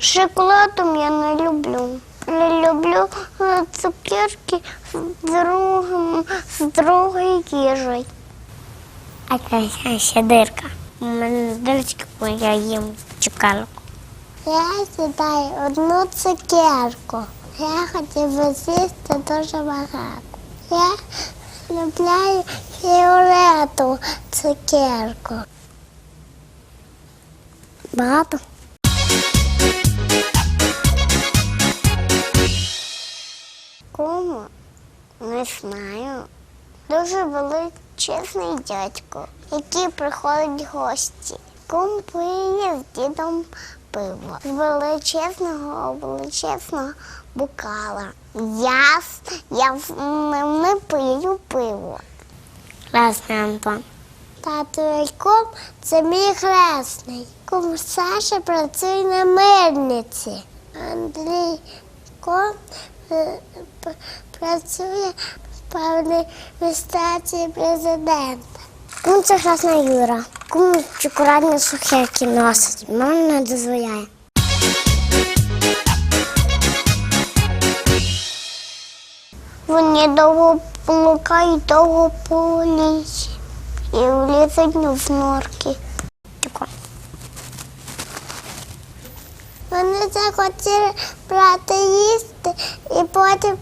Шоколадом я не люблю. Не люблю е, цукерки з другим, з другою їжею. А це ще дирка. У мене дирочка, коли я їм чекалку. Я сідаю одну цукерку. Я хотів би з'їсти дуже багато. Я люблю фіолетову цукерку. Багато. Кому? Не знаю. Дуже величезний дядько, який приходить в гості. Кум пиє з дідом пиво. З величезного, величезного букала. Я, я не пию пиво. Красний Антон. Тато і це мій хресний. Кум Саша працює на мирниці. Андрій кум е, працює в певній адміністрації президента. Кум це хресна Юра. Кум чоколадні сухерки носить. Мама не дозволяє. Вони довго блукають довго по лісі і влізуть в норки. Вони захотіли брати їсти і потім,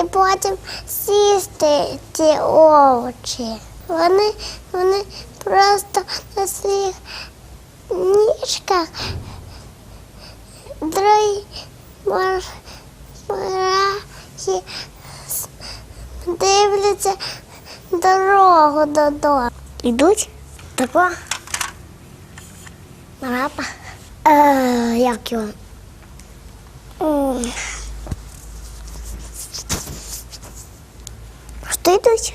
і потім сісти ці овочі. Вони, вони просто на своїх ніжках другі мор- дивляться дорогу додому. Йдуть тако. Марапа. Е, як його? Що йдуть?